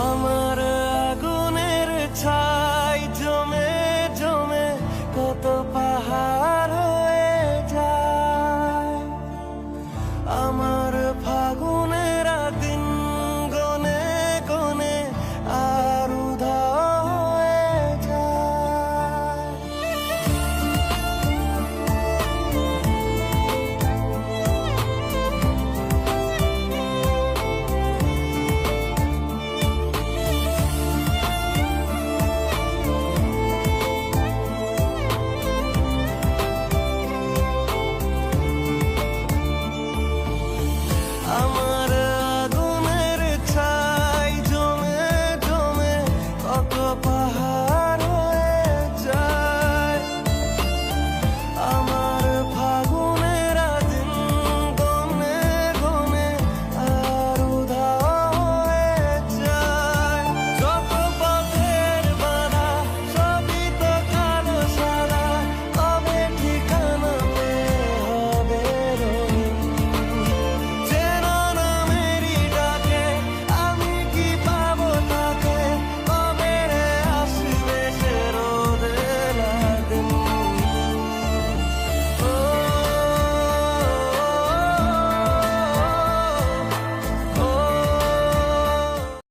আমার আগুনের ছা heart.